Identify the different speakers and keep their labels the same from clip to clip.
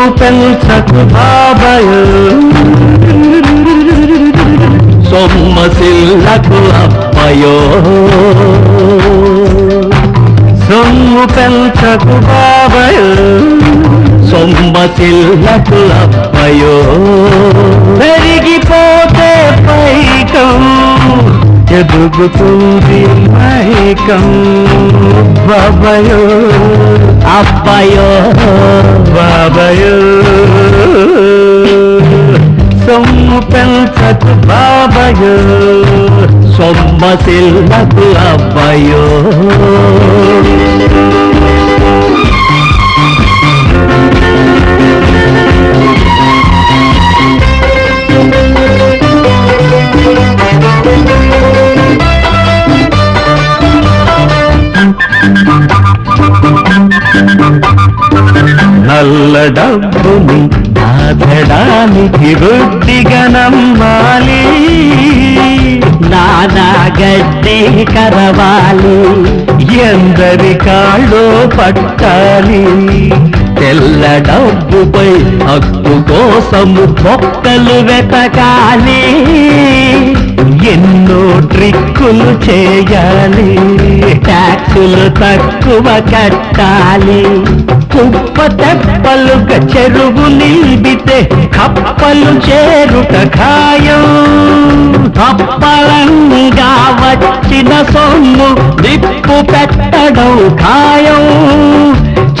Speaker 1: పెంచకు బాబయు. సొమ్మసిల్లకు అప్పయో. సొమ్ము పెంచకు బాబయు. సొమ్మసిల్లకు అప్పయో. పెరిగిపోతే పైకం ఎదుగుతుంది మైకం. బాబయో అప్పయో. బాబయో. సొమ్ము పెంచకు బాబయో. సొమ్మసిల్లకు అబ్బయో. డబ్బుని దాచడానికి బుద్ధిగా నమ్మాలి.
Speaker 2: నానా గడ్డి కరవాలి.
Speaker 1: ఎందరి కాళ్ళో పట్టాలి. తెల్ల డబ్బుపై హక్కు కోసము
Speaker 2: మొక్కలు వెతకాలి.
Speaker 1: ఎన్నో ట్రిక్కులు చేయాలి.
Speaker 2: ట్యాక్సులు తక్కువ కట్టాలి.
Speaker 1: కుప్ప తెప్పలుగా చెరువు నిలిపితే కప్పలు చేరుట ఖాయం.
Speaker 2: అప్పలంగా వచ్చిన సొమ్ము
Speaker 1: దిప్పు పెట్టడం ఖాయం.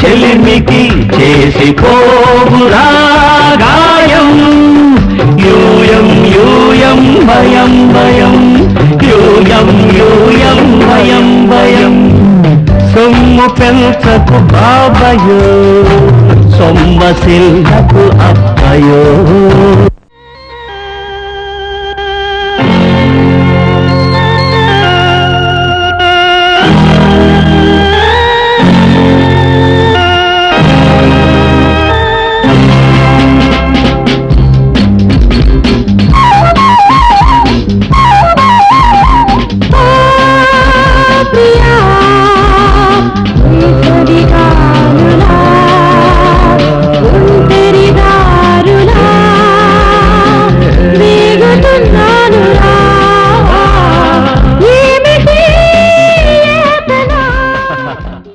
Speaker 1: చెలిమికి చేసి పోగురా సొమ్ము పెంచకు బాబయో సొమ్మ సిల్లకు అప్పయో